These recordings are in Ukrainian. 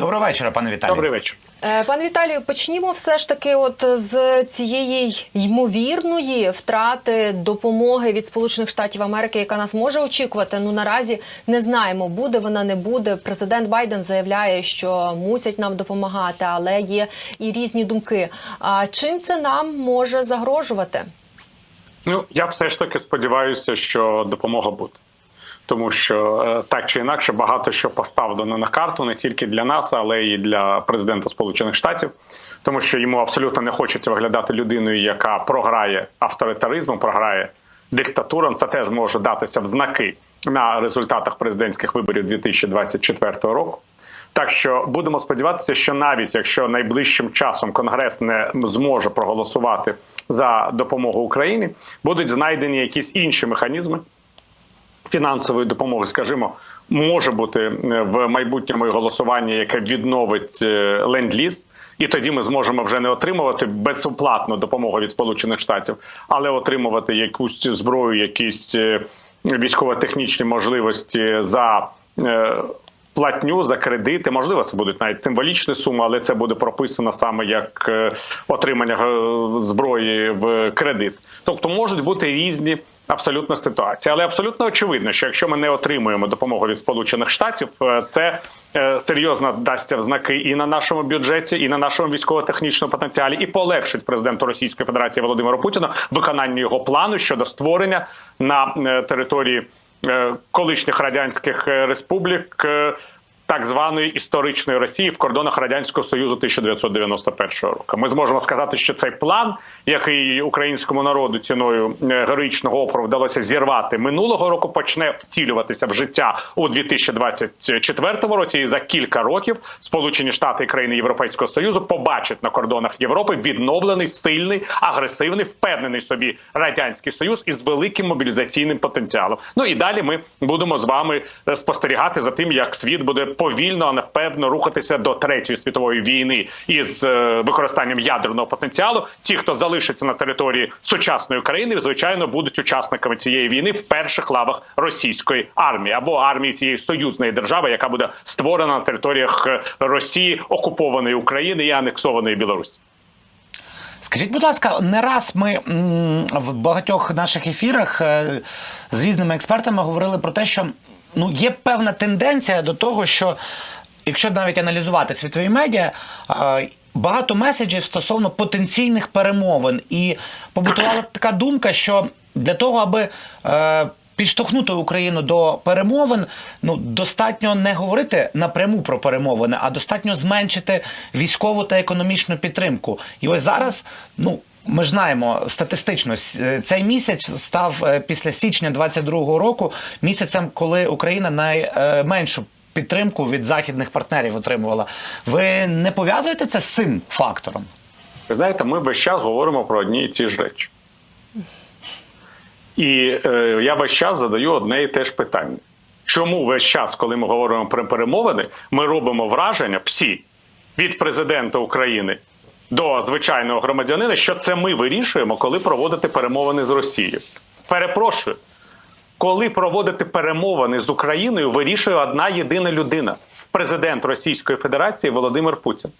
Доброго вечора, пане Віталію. Добрий вечір. Е, Пане Віталію, почнімо все ж таки, от з цієї ймовірної втрати допомоги від Сполучених Штатів Америки, яка нас може очікувати. Ну наразі не знаємо, буде вона, не буде. Президент Байден заявляє, що мусять нам допомагати, але є і різні думки. А чим це нам може загрожувати? Ну я все ж таки сподіваюся, що допомога буде. Тому що е, так чи інакше багато що поставлено на карту не тільки для нас, але й для президента Сполучених Штатів, тому що йому абсолютно не хочеться виглядати людиною, яка програє авторитаризмом, програє диктатурам. Це теж може датися в знаки на результатах президентських виборів 2024 року. Так що будемо сподіватися, що навіть якщо найближчим часом Конгрес не зможе проголосувати за допомогу Україні, будуть знайдені якісь інші механізми фінансової допомоги, скажімо, може бути е, в майбутньому і голосування, яке відновить е, ленд-ліз, і тоді ми зможемо вже не отримувати безоплатну допомогу від Сполучених Штатів, але отримувати якусь зброю, якісь е, військово-технічні можливості за. Платню за кредити, можливо, це будуть навіть символічні суми, але це буде прописано саме як отримання зброї в кредит. Тобто можуть бути різні абсолютно ситуація. Але абсолютно очевидно, що якщо ми не отримуємо допомогу від Сполучених Штатів, е, це е, серйозно дасться в знаки і на нашому бюджеті, і на нашому військово-технічному потенціалі, і полегшить президенту Російської Федерації Володимиру Путіну виконання його плану щодо створення на е, території колишніх радянських республік так званої історичної Росії в кордонах радянського союзу 1991 року. Ми зможемо сказати, що цей план, який українському народу ціною е, героїчного опору вдалося зірвати минулого року, почне втілюватися в життя у 2024 році. І за кілька років Сполучені Штати і країни Європейського союзу побачать на кордонах Європи відновлений сильний, агресивний, впевнений собі радянський союз із великим мобілізаційним потенціалом. Ну і далі ми будемо з вами е, спостерігати за тим, як світ буде повільно, а невпевно рухатися до третьої світової війни із е, використанням ядерного потенціалу. Ті, хто залишиться на території сучасної країни, звичайно, будуть учасниками цієї війни в перших лавах російської армії або армії цієї союзної держави, яка буде створена на територіях е, Росії, окупованої України і анексованої Білорусі. Скажіть, будь ласка, не раз ми в багатьох наших ефірах е, з різними експертами говорили про те, що ну є певна тенденція до того, що якщо навіть аналізувати світові медіа. Багато меседжів стосовно потенційних перемовин, і побутувала така думка, що для того, аби е, підштовхнути Україну до перемовин, ну достатньо не говорити напряму про перемовини, а достатньо зменшити військову та економічну підтримку. І ось зараз, ну ми знаємо статистично, е, цей місяць став е, після січня 22-го року місяцем, коли Україна найменшу підтримку від західних партнерів отримувала. Ви не пов'язуєте це з цим фактором? Ви знаєте, ми весь час говоримо про одні і ті ж речі. І е, я весь час задаю одне і те ж питання. Чому весь час, коли ми говоримо про перемовини, ми робимо враження всі від президента України до звичайного громадянина, що це ми вирішуємо, коли проводити перемовини з Росією. Перепрошую, коли проводити перемовини з Україною, вирішує одна єдина людина президент Російської Федерації Володимир Путін.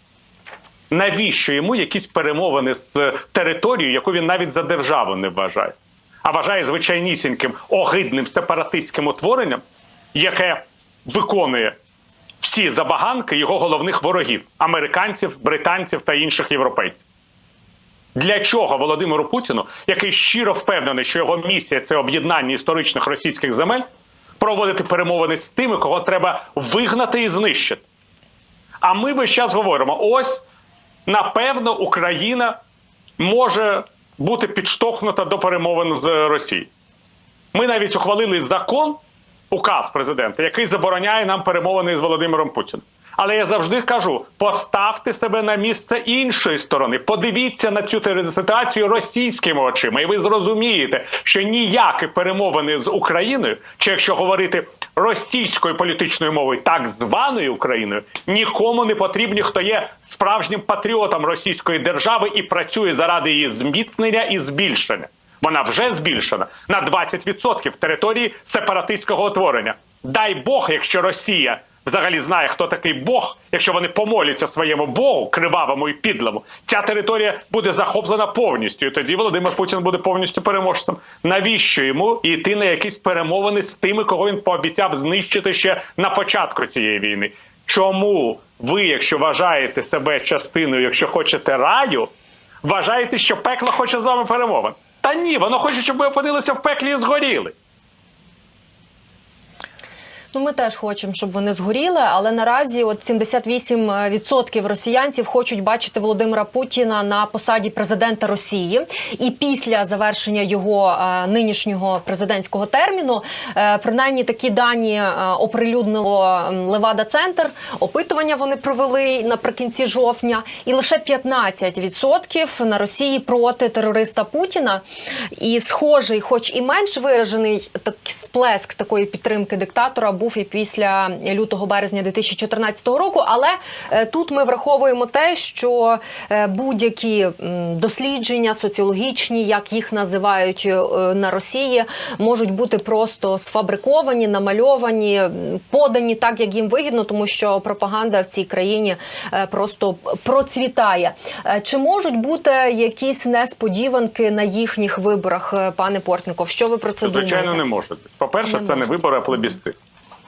Навіщо йому якісь перемовини з територією, яку він навіть за державу не вважає, а вважає звичайнісіньким огидним сепаратистським утворенням, яке виконує всі забаганки його головних ворогів американців, британців та інших європейців. Для чого Володимиру Путіну, який щиро впевнений, що його місія це об'єднання історичних російських земель, проводити перемовини з тими, кого треба вигнати і знищити? А ми весь час говоримо: ось напевно Україна може бути підштовхнута до перемовин з Росією. Ми навіть ухвалили закон указ президента, який забороняє нам перемовини з Володимиром Путіним. Але я завжди кажу: поставте себе на місце іншої сторони. Подивіться на цю ситуацію російськими очима, і ви зрозумієте, що ніякі перемовини з Україною, чи якщо говорити російською політичною мовою, так званою Україною, нікому не потрібні, хто є справжнім патріотом Російської держави і працює заради її зміцнення і збільшення. Вона вже збільшена на 20% території сепаратистського утворення. Дай Бог, якщо Росія взагалі знає, хто такий Бог, якщо вони помоляться своєму Богу, кривавому і підлому, ця територія буде захоплена повністю. І тоді Володимир Путін буде повністю переможцем. Навіщо йому йти на якісь перемовини з тими, кого він пообіцяв знищити ще на початку цієї війни? Чому ви, якщо вважаєте себе частиною, якщо хочете раю, вважаєте, що пекло хоче з вами перемовин? Та ні, воно хоче, щоб ви опинилися в пеклі і згоріли. Ну, ми теж хочемо, щоб вони згоріли, але наразі от 78% росіянців хочуть бачити Володимира Путіна на посаді президента Росії. І після завершення його е, нинішнього президентського терміну, е, принаймні такі дані е, оприлюднило Левада Центр. Опитування вони провели наприкінці жовтня, і лише 15% на Росії проти терориста Путіна. І схожий, хоч і менш виражений так сплеск такої підтримки диктатора був і після лютого березня 2014 року. Але е, тут ми враховуємо те, що е, будь-які дослідження соціологічні, як їх називають е, на Росії, можуть бути просто сфабриковані, намальовані, подані так, як їм вигідно, тому що пропаганда в цій країні просто процвітає. Чи можуть бути якісь несподіванки на їхніх виборах, пане Портников? Що ви про це Звичайно, думаєте? не можуть. По-перше, Не це не можуть. вибори, а плебісцит.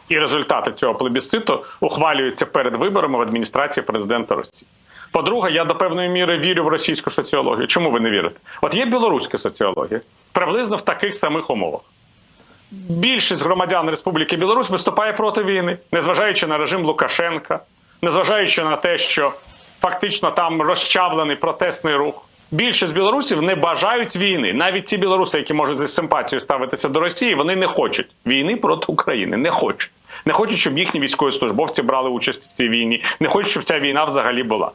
І результати цього плебісциту ухвалюються перед виборами в адміністрації президента Росії. По-друге, я до певної міри вірю в російську соціологію. Чому ви не вірите? От є білоруська соціологія, приблизно в таких самих умовах. Більшість громадян Республіки Білорусь виступає проти війни, незважаючи на режим Лукашенка, незважаючи на те, що фактично там розчавлений протестний рух. Більшість білорусів не бажають війни. Навіть ті білоруси, які можуть зі симпатією ставитися до Росії, вони не хочуть війни проти України. Не хочуть. Не хочуть, щоб їхні військовослужбовці брали участь в цій війні. Не хочуть, щоб ця війна взагалі була.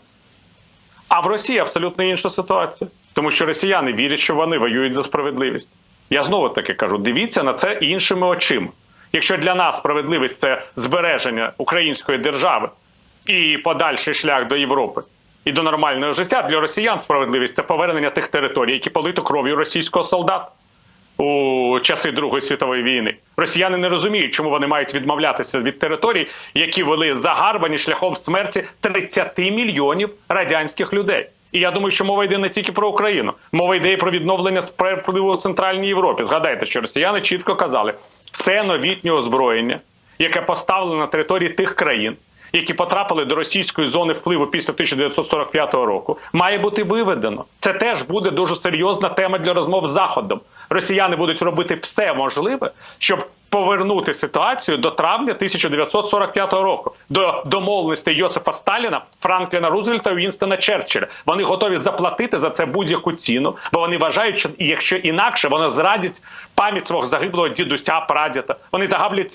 А в Росії абсолютно інша ситуація, тому що росіяни вірять, що вони воюють за справедливість. Я знову таки кажу: дивіться на це іншими очима. Якщо для нас справедливість це збереження української держави і подальший шлях до Європи і до нормального життя, для росіян справедливість це повернення тих територій, які полито кров'ю російського солдата у часи Другої світової війни. Росіяни не розуміють, чому вони мають відмовлятися від територій, які вели загарбані шляхом смерті 30 мільйонів радянських людей. І я думаю, що мова йде не тільки про Україну, мова йде і про відновлення справедливо у Центральній Європі. Згадайте, що росіяни чітко казали, все новітнє озброєння, яке поставлено на території тих країн, які потрапили до російської зони впливу після 1945 року, має бути виведено. Це теж буде дуже серйозна тема для розмов з заходом. Росіяни будуть робити все можливе, щоб повернути ситуацію до травня 1945 року, до домовленостей Йосипа Сталіна, Франкліна Рузвельта і Вінстона Черчилля. Вони готові заплатити за це будь-яку ціну, бо вони вважають, що якщо інакше вони зрадять пам'ять свого загиблого дідуся, прадіда. Вони загаблять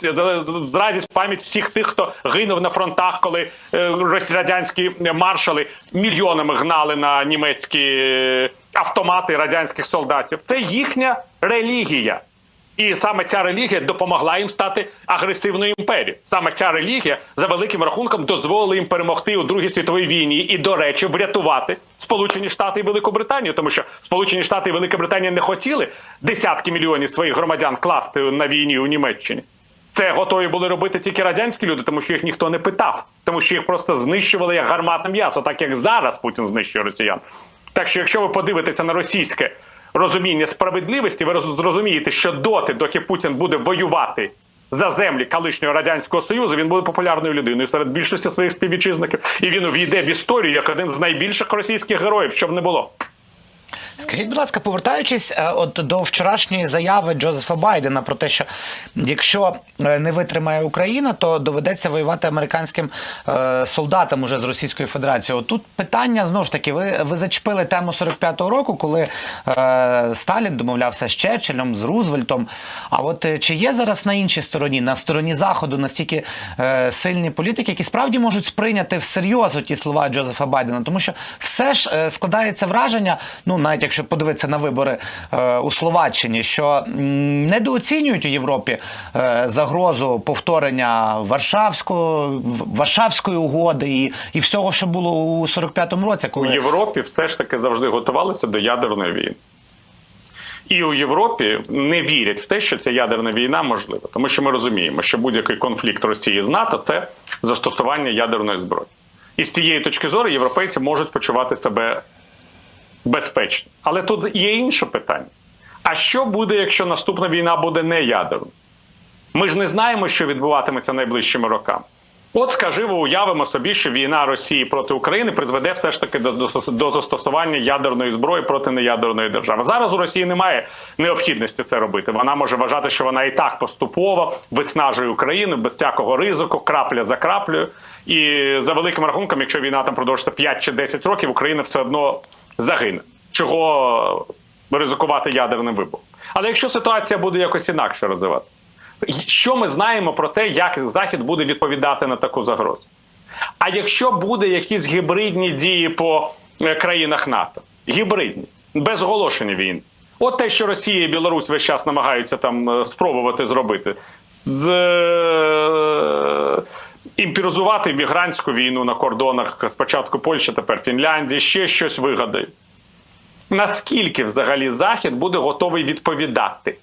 зрадять пам'ять всіх тих, хто гинув на фронтах, коли е, радянські маршали мільйонами гнали на німецькі автомати радянських солдатів. Це їхня релігія. І саме ця релігія допомогла їм стати агресивною імперією. Саме ця релігія за великим рахунком дозволила їм перемогти у Другій світовій війні і, до речі, врятувати Сполучені Штати і Велику Британію, тому що Сполучені Штати і Велика Британія не хотіли десятки мільйонів своїх громадян класти на війні у Німеччині. Це готові були робити тільки радянські люди, тому що їх ніхто не питав, тому що їх просто знищували як гарматне м'ясо, так як зараз Путін знищує росіян. Так що, якщо ви подивитеся на російське розуміння справедливості, ви роз- зрозумієте, що доти, доки Путін буде воювати за землі колишнього радянського союзу, він буде популярною людиною серед більшості своїх співвітчизників, і він увійде в історію як один з найбільших російських героїв, щоб не було. Скажіть, будь ласка, повертаючись е, от до вчорашньої заяви Джозефа Байдена про те, що якщо е, не витримає Україна, то доведеться воювати американським е, солдатам уже з Російською Федерацією. Тут питання знову ж таки, ви, ви зачепили тему 45-го року, коли е, Сталін домовлявся з Черчиллем, з Рузвельтом. А от чи є зараз на іншій стороні, на стороні заходу, настільки е, сильні політики, які справді можуть сприйняти всерйоз ті слова Джозефа Байдена? Тому що все ж складається враження, ну навіть якщо подивитися на вибори е, у Словаччині, що недооцінюють у Європі е, загрозу повторення Варшавського Варшавської угоди і, і всього, що було у 45-му році, коли У Європі все ж таки завжди готувалися до ядерної війни. І у Європі не вірять в те, що ця ядерна війна можлива, тому що ми розуміємо, що будь-який конфлікт Росії з НАТО це застосування ядерної зброї. І з цієї точки зору європейці можуть почувати себе безпечно. Але тут є інше питання: а що буде, якщо наступна війна буде не ядерною? Ми ж не знаємо, що відбуватиметься найближчими роками. От, скажімо, уявимо собі, що війна Росії проти України призведе все ж таки до, до, до застосування ядерної зброї проти неядерної держави. Зараз у Росії немає необхідності це робити. Вона може вважати, що вона і так поступово виснажує Україну без всякого ризику, крапля за краплею. І за великим рахунком, якщо війна там продовжиться 5 чи 10 років, Україна все одно загине. Чого ризикувати ядерним вибухом? Але якщо ситуація буде якось інакше розвиватися, що ми знаємо про те, як Захід буде відповідати на таку загрозу? А якщо буде якісь гібридні дії по е, країнах НАТО, гібридні, без оголошення війни. От те, що Росія і Білорусь весь час намагаються там е, спробувати зробити, з е, імпіризувати мігрантську війну на кордонах спочатку Польщі, тепер Фінляндії, ще щось вигадають. Наскільки взагалі Захід буде готовий відповідати?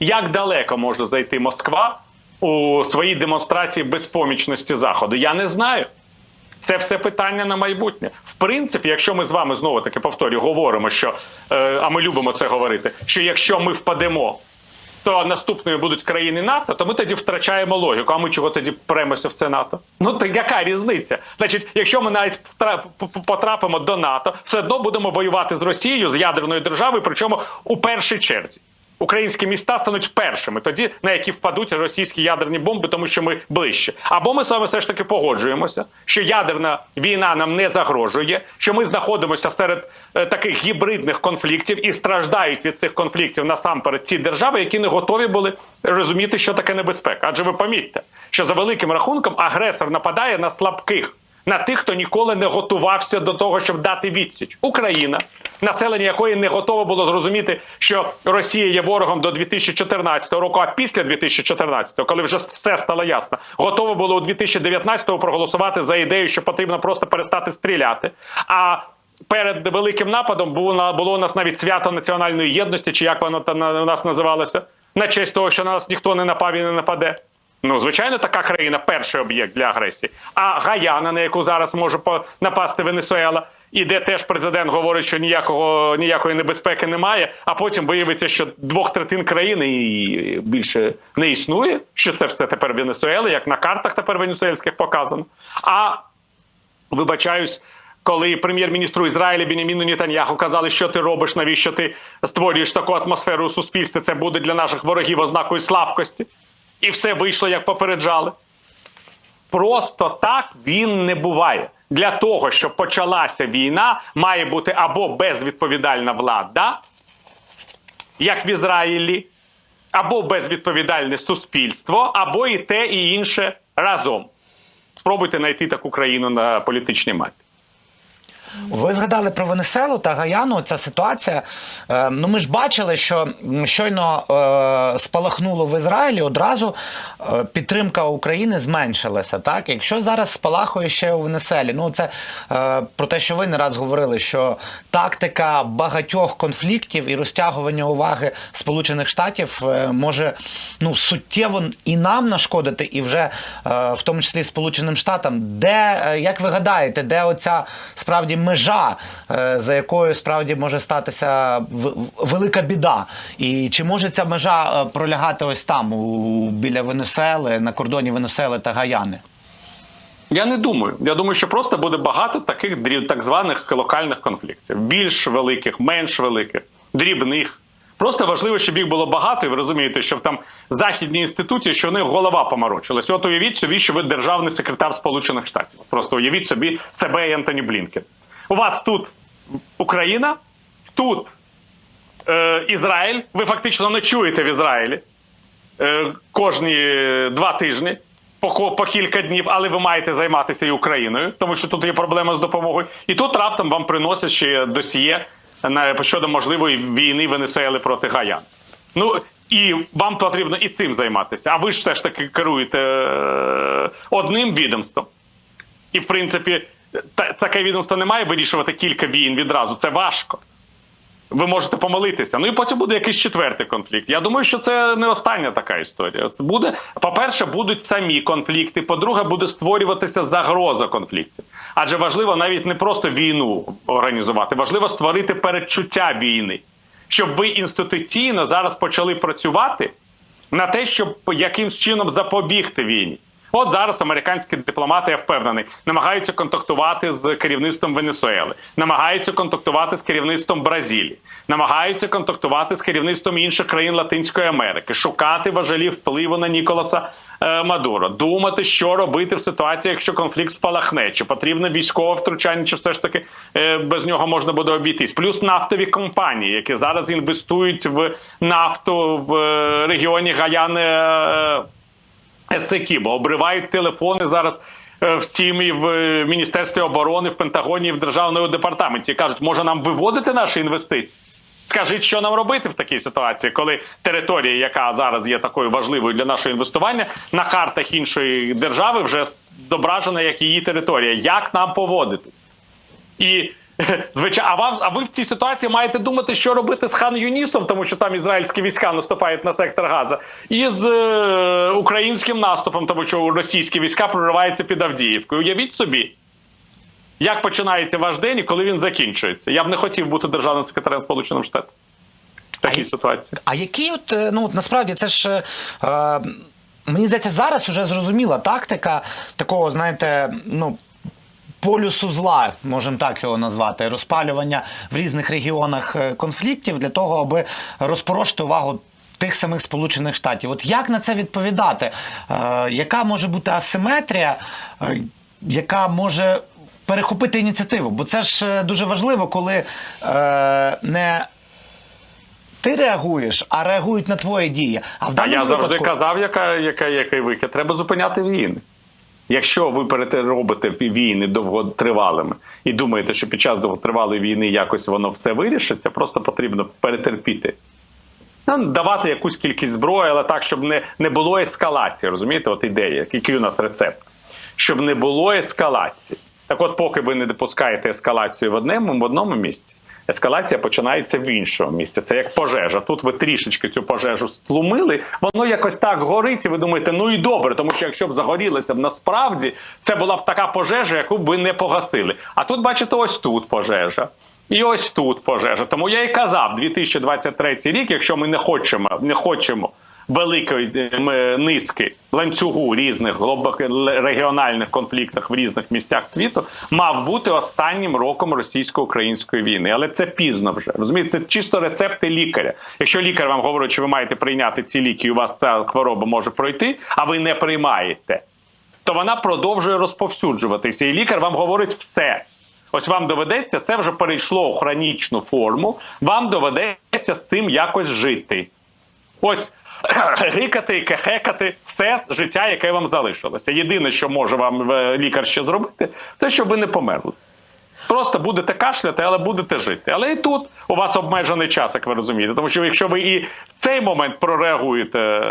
Як далеко може зайти Москва у своїй демонстрації безпомічності Заходу? Я не знаю. Це все питання на майбутнє. В принципі, якщо ми з вами знову таки повторюю, говоримо, що е, а ми любимо це говорити, що якщо ми впадемо, то наступною будуть країни НАТО, то ми тоді втрачаємо логіку. А ми чого тоді премося в це НАТО? Ну то яка різниця? Значить, якщо ми навіть потрапимо до НАТО, все одно будемо воювати з Росією з ядерною державою, причому у першій черзі. Українські міста стануть першими, тоді на які впадуть російські ядерні бомби, тому що ми ближче. Або ми з вами все ж таки погоджуємося, що ядерна війна нам не загрожує, що ми знаходимося серед е, таких гібридних конфліктів і страждають від цих конфліктів насамперед ті держави, які не готові були розуміти, що таке небезпека. Адже ви помітьте, що за великим рахунком агресор нападає на слабких. На тих, хто ніколи не готувався до того, щоб дати відсіч. Україна, населення якої не готово було зрозуміти, що Росія є ворогом до 2014 року, а після 2014, коли вже все стало ясно, готово було у 2019 проголосувати за ідею, що потрібно просто перестати стріляти. А перед великим нападом було було у нас навіть свято національної єдності, чи як воно там у нас називалося, на честь того, що на нас ніхто не напав і не нападе. Ну, звичайно, така країна перший об'єкт для агресії. А Гаяна, на яку зараз може напасти Венесуела, і де теж президент говорить, що ніякого ніякої небезпеки немає. А потім виявиться, що двох третин країни і більше не існує. Що це все тепер Венесуела, як на картах тепер венесуельських показано. А вибачаюсь. Коли прем'єр-міністру Ізраїля Беняміну Нетаньяху казали, що ти робиш, навіщо ти створюєш таку атмосферу у суспільстві, це буде для наших ворогів ознакою слабкості. І все вийшло, як попереджали. Просто так він не буває. Для того, щоб почалася війна, має бути або безвідповідальна влада, як в Ізраїлі, або безвідповідальне суспільство, або і те, і інше разом. Спробуйте знайти таку країну на політичній мапі. Ви згадали про Венеселу та Гаяну. Ця ситуація. Е, ну, ми ж бачили, що щойно е, спалахнуло в Ізраїлі, одразу е, підтримка України зменшилася. Так, якщо зараз спалахує ще у Венеселі, ну це про те, що ви не раз говорили, що тактика багатьох конфліктів і розтягування уваги Сполучених Штатів може ну суттєво і нам нашкодити, і вже в тому числі Сполученим Штатам. Де як ви гадаєте, де оця справді межа, е, за якою справді може статися велика біда? І чи може ця межа е, пролягати ось там, у, біля Венесуели, на кордоні Венесуели та Гаяни? Я не думаю. Я думаю, що просто буде багато таких дріб, так званих локальних конфліктів. Більш великих, менш великих, дрібних. Просто важливо, щоб їх було багато, і ви розумієте, щоб там західні інституції, що в них голова поморочилась. От уявіть собі, що ви державний секретар Сполучених Штатів. Просто уявіть собі себе і Ентоні Блінкен. У вас тут Україна, тут е, Ізраїль. Ви фактично ночуєте в Ізраїлі е, кожні два тижні. По, по кілька днів, але ви маєте займатися і Україною, тому що тут є проблема з допомогою. І тут раптом вам приносять ще досьє на щодо можливої війни Венесуели проти Гаян. Ну і вам потрібно і цим займатися. А ви ж все ж таки керуєте е, одним відомством. І в принципі, таке відомство не має вирішувати кілька війн відразу. Це важко. Ви можете помилитися. Ну і потім буде якийсь четвертий конфлікт. Я думаю, що це не остання така історія. Це буде, по-перше, будуть самі конфлікти. По-друге, буде створюватися загроза конфліктів. Адже важливо навіть не просто війну організувати, важливо створити передчуття війни, щоб ви інституційно зараз почали працювати на те, щоб якимсь чином запобігти війні. От зараз американські дипломати, я впевнений, намагаються контактувати з керівництвом Венесуели, намагаються контактувати з керівництвом Бразилії, намагаються контактувати з керівництвом інших країн Латинської Америки, шукати важелі впливу на Ніколаса е, Мадуро, думати, що робити в ситуації, якщо конфлікт спалахне, чи потрібне військове втручання, чи все ж таки е, без нього можна буде обійтись. Плюс нафтові компанії, які зараз інвестують в нафту в е, регіоні Гаяни. Е, Есекібо обривають телефони зараз е, в СІМ і в е, Міністерстві оборони, в Пентагоні, і в Державному департаменті. Кажуть, може нам виводити наші інвестиції? Скажіть, що нам робити в такій ситуації, коли територія, яка зараз є такою важливою для нашого інвестування, на картах іншої держави вже зображена як її територія. Як нам поводитись? І звичайно, а вам а ви в цій ситуації маєте думати, що робити з хан Юнісом, тому що там ізраїльські війська наступають на сектор Газа, і з е, українським наступом, тому що російські війська прориваються під Авдіївкою. Уявіть собі, як починається ваш день і коли він закінчується. Я б не хотів бути державним секретарем Сполучених Штатів в такій А ситуації. А які от е, ну насправді це ж. Е, е, мені здається, зараз вже зрозуміла тактика такого, знаєте, ну. Полюсу зла, можемо так його назвати, розпалювання в різних регіонах е, конфліктів для того, аби розпорошити увагу тих самих Сполучених Штатів. От як на це відповідати? Е, яка може бути асиметрія, е, яка може перехопити ініціативу? Бо це ж е, дуже важливо, коли е, не ти реагуєш, а реагують на твої дії. А в А я завжди казав, яка, яка, який вихід. Треба зупиняти війни. Якщо ви переробите війни довготривалими і думаєте, що під час довготривалої війни якось воно все вирішиться, просто потрібно перетерпіти. Ну, Давати якусь кількість зброї, але так, щоб не, не було ескалації. Розумієте, от ідея, який у нас рецепт, щоб не було ескалації. Так, от, поки ви не допускаєте ескалацію в одному в одному місці, ескалація починається в іншому місці. Це як пожежа. Тут ви трішечки цю пожежу стлумили, воно якось так горить, і ви думаєте, ну і добре, тому що якщо б загорілося б насправді, це була б така пожежа, яку б ви не погасили. А тут, бачите, ось тут пожежа. І ось тут пожежа. Тому я і казав, 2023 рік, якщо ми не хочемо, не хочемо великої е, низки ланцюгу різних глобо- регіональних конфліктах в різних місцях світу, мав бути останнім роком російсько-української війни. Але це пізно вже розумієте, це чисто рецепти лікаря. Якщо лікар вам говорить, що ви маєте прийняти ці ліки, і у вас ця хвороба може пройти, а ви не приймаєте, то вона продовжує розповсюджуватися. І лікар вам говорить все. Ось вам доведеться, це вже перейшло у хронічну форму. Вам доведеться з цим якось жити. Ось гикати кехекати все життя, яке вам залишилося. Єдине, що може вам е, лікар ще зробити, це щоб ви не померли. Просто будете кашляти, але будете жити. Але і тут у вас обмежений час, як ви розумієте. Тому що якщо ви і в цей момент прореагуєте е,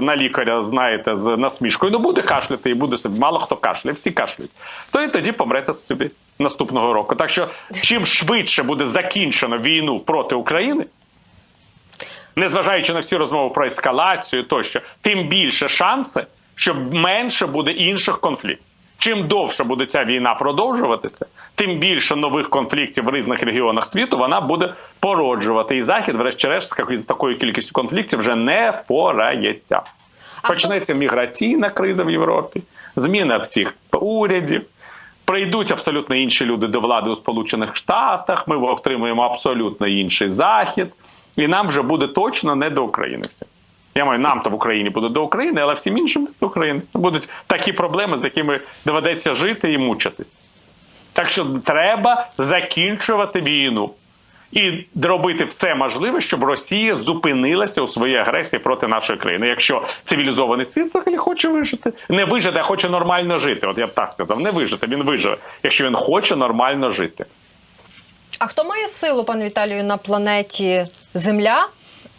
на лікаря, знаєте, з насмішкою, ну буде кашляти і буде собі. Мало хто кашляє, всі кашляють. То і тоді помрете собі наступного року. Так що чим швидше буде закінчено війну проти України, незважаючи на всі розмови про ескалацію, тощо, тим більше шанси, що менше буде інших конфліктів. Чим довше буде ця війна продовжуватися, тим більше нових конфліктів в різних регіонах світу вона буде породжувати. І захід, врешті-решт, з такою- кількістю конфліктів вже не впорається. Почнеться міграційна криза в Європі, зміна всіх урядів. Прийдуть абсолютно інші люди до влади у Сполучених Штатах. Ми отримуємо абсолютно інший захід, і нам вже буде точно не до України. Все. Я маю, нам то в Україні буде до України, але всім іншим до України. Будуть такі проблеми, з якими доведеться жити і мучитись. Так що треба закінчувати війну і робити все можливе, щоб Росія зупинилася у своїй агресії проти нашої країни. Якщо цивілізований світ взагалі хоче вижити, не вижити, а хоче нормально жити. От я б так сказав, не вижити, він виживе, якщо він хоче нормально жити. А хто має силу, пане Віталію, на планеті Земля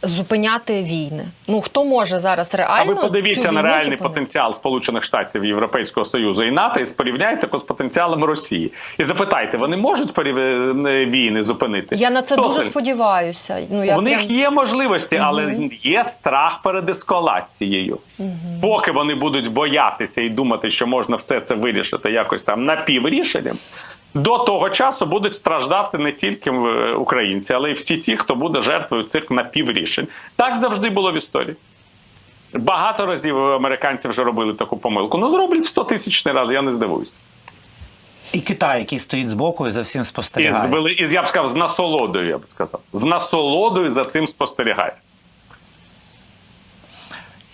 зупиняти війни? Ну хто може зараз А реально ви подивіться цю на реальний зупинити? потенціал Сполучених Штатів Європейського Союзу і НАТО і порівняйте його з потенціалом Росії. І запитайте, вони можуть порів- війни зупинити? Я на це Хто дуже сподіваюся. Ну я У них є можливості, але є страх перед ескалацією. Поки вони будуть боятися і думати, що можна все це вирішити якось там напіврішенням, до того часу будуть страждати не тільки е, українці, але й всі ті, хто буде жертвою цих напіврішень. Так завжди було в історії. Багато разів американці вже робили таку помилку. Ну зроблять 100 тисячний раз, я не здивуюся. І Китай, який стоїть збоку і за всім І, спостерігає. з і я б сказав, з насолодою, я б сказав. З насолодою за цим спостерігає.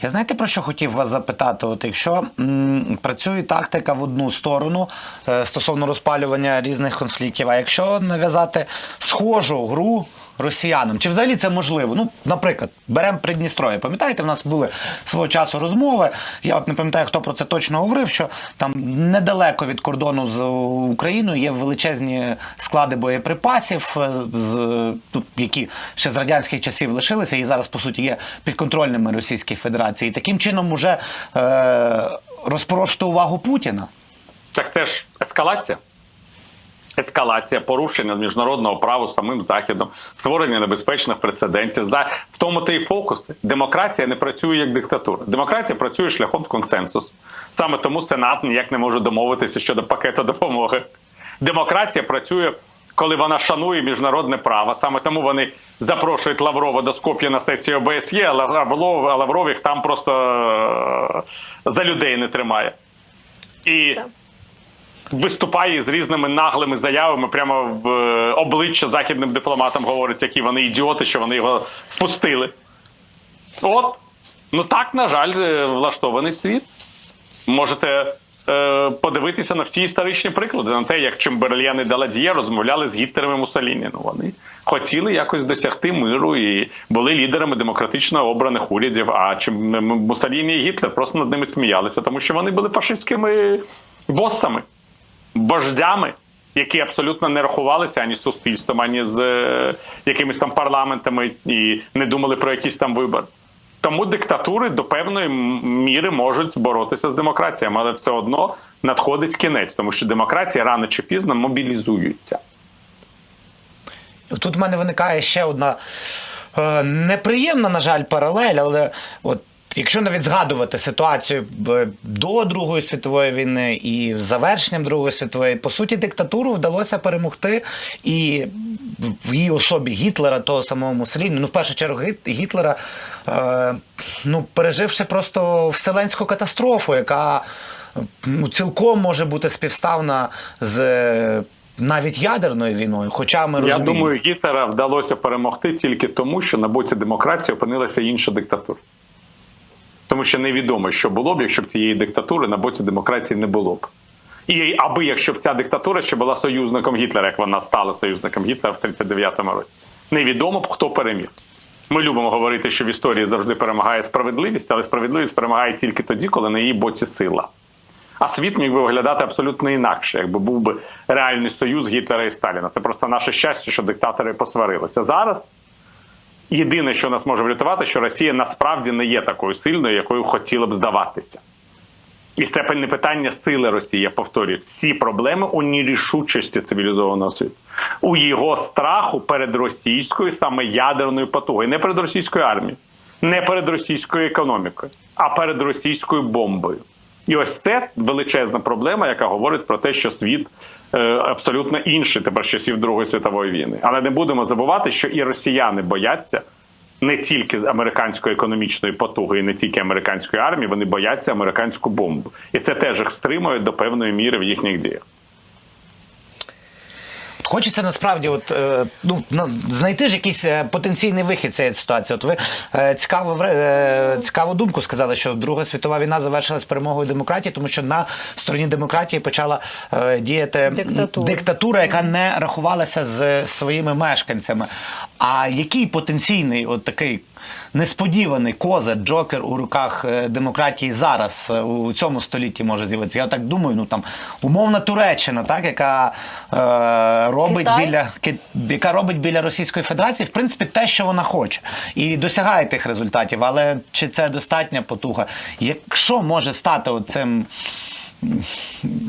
Я знаєте про що хотів вас запитати? От якщо м, працює тактика в одну сторону е, стосовно розпалювання різних конфліктів, а якщо нав'язати схожу гру росіянам, чи взагалі це можливо? Ну, наприклад, беремо Придністров'я. Пам'ятаєте, в нас були свого часу розмови. Я от не пам'ятаю, хто про це точно говорив, що там недалеко від кордону з Україною є величезні склади боєприпасів, е, з, ну, які ще з радянських часів лишилися, і зараз, по суті, є підконтрольними Російській Федерації. І таким чином уже е, розпорошити увагу Путіна. Так це ж ескалація. Ескалація порушення міжнародного права самим західом, створення небезпечних прецедентів. За в тому то і фокуси. Демократія не працює як диктатура. Демократія працює шляхом консенсусу. Саме тому Сенат ніяк не може домовитися щодо пакету допомоги. Демократія працює, коли вона шанує міжнародне право. Саме тому вони запрошують Лаврова до Скоп'я на сесію ОБСЄ, а Лавров, Лавров їх там просто е, за людей не тримає. І. виступає з різними наглими заявами прямо в е, обличчя західним дипломатам говорить, які вони ідіоти, що вони його впустили. От, ну так, на жаль, е, влаштований світ. Можете е, подивитися на всі історичні приклади, на те, як Чемберлен і Даладіє розмовляли з Гітлером і Муссоліні. Ну, вони хотіли якось досягти миру і були лідерами демократично обраних урядів. А Чем- М- і Гітлер просто над ними сміялися, тому що вони були фашистськими боссами вождями, які абсолютно не рахувалися ані з суспільством, ані з е, якимись там парламентами і не думали про якісь там вибори. Тому диктатури до певної міри можуть боротися з демократіями, але все одно надходить кінець, тому що демократія рано чи пізно мобілізується. Тут в мене виникає ще одна е, неприємна, на жаль, паралель, але от. Якщо навіть згадувати ситуацію е, до Другої світової війни і завершенням Другої світової, по суті, диктатуру вдалося перемогти і в її особі Гітлера, того самого Муссоліні, ну в першу чергу Гітлера, е, ну переживши просто вселенську катастрофу, яка ну, цілком може бути співставна з е, навіть ядерною війною. Хоча ми розуміємо. Я думаю, Гітлера вдалося перемогти тільки тому, що на боці демократії опинилася інша диктатура. Тому що невідомо, що було б, якщо б цієї диктатури на боці демократії не було б. І аби якщо б ця диктатура ще була союзником Гітлера, як вона стала союзником Гітлера в 39-му році, невідомо б хто переміг. Ми любимо говорити, що в історії завжди перемагає справедливість, але справедливість перемагає тільки тоді, коли на її боці сила. А світ міг би виглядати абсолютно інакше, якби був би реальний союз Гітлера і Сталіна. Це просто наше щастя, що диктатори посварилися. Зараз єдине, що нас може врятувати, що Росія насправді не є такою сильною, якою хотіла б здаватися. І це не питання сили Росії, я повторюю. Всі проблеми у нерішучості цивілізованого світу, у його страху перед російською саме ядерною потугою, не перед російською армією, не перед російською економікою, а перед російською бомбою. І ось це величезна проблема, яка говорить про те, що світ абсолютно інший тепер часів Другої світової війни. Але не будемо забувати, що і росіяни бояться не тільки американської економічної потуги, і не тільки американської армії, вони бояться американську бомбу, і це теж їх стримує до певної міри в їхніх діях. От Хочеться насправді, от е, ну знайти ж якийсь е, потенційний вихід цієї ситуації. От ви е, цікаву е, цікаву думку сказали, що Друга світова війна завершилась перемогою демократії, тому що на стороні демократії почала е, діяти Диктатура. диктатура, яка не рахувалася з своїми мешканцями. А який потенційний, от такий несподіваний козир, джокер у руках е, демократії зараз е, у цьому столітті може з'явитися? Я так думаю, ну там умовна Туреччина, так яка е, робить Китай? біля яка робить біля Російської Федерації, в принципі, те, що вона хоче, і досягає тих результатів. Але чи це достатня потуга? Якщо може стати оцим.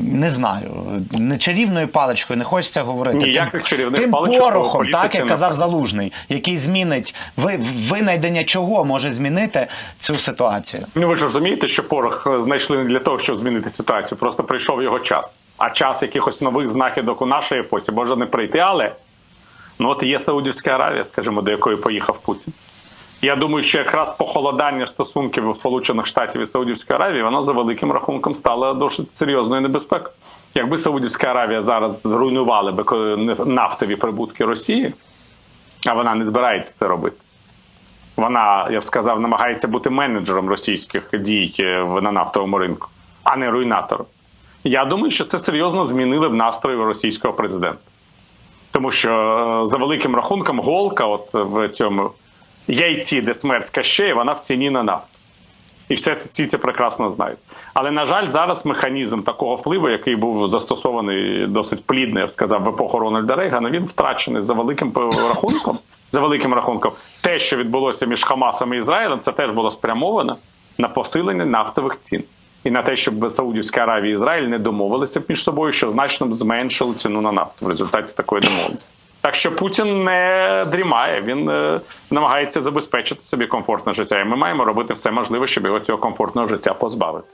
Не знаю, не чарівною паличкою, не хочеться говорити. Ніяких чарівних тим паличок порохом, так як казав. Залужний, який змінить ви, винайдення чого може змінити цю ситуацію. Ну ви ж розумієте, що порох е, знайшли не для того, щоб змінити ситуацію. Просто прийшов його час. А час якихось нових знахідок у нашій епосі може не прийти. Але ну от є Саудівська Аравія, скажімо, до якої поїхав Путін. Я думаю, що якраз похолодання стосунків Сполучених Штатів і Саудівської Аравії воно за великим рахунком стало досить серйозною небезпекою. Якби Саудівська Аравія зараз зруйнувала би нафтові прибутки Росії, а вона не збирається це робити. Вона, я б сказав, намагається бути менеджером російських дій е, на нафтовому ринку, а не руйнатором. Я думаю, що це серйозно змінили б настрої російського президента. Тому що е, за великим рахунком голка, от в цьому яйці, де смерть кащеє, вона в ціні на нафту. І все ці це прекрасно знають. Але на жаль, зараз механізм такого впливу, який був застосований досить плідно, я б сказав, в епоху Рональда Рейгана, він втрачений за великим рахунком. За великим рахунком, те, що відбулося між Хамасом і Ізраїлем, це теж було спрямовано на посилення нафтових цін. І на те, щоб Саудівська Аравія і Ізраїль не домовилися між собою, що значно зменшили ціну на нафту в результаті такої домовленості. Так що Путін не дрімає, він е, намагається забезпечити собі комфортне життя, і ми маємо робити все можливе, щоб його цього комфортного життя позбавити.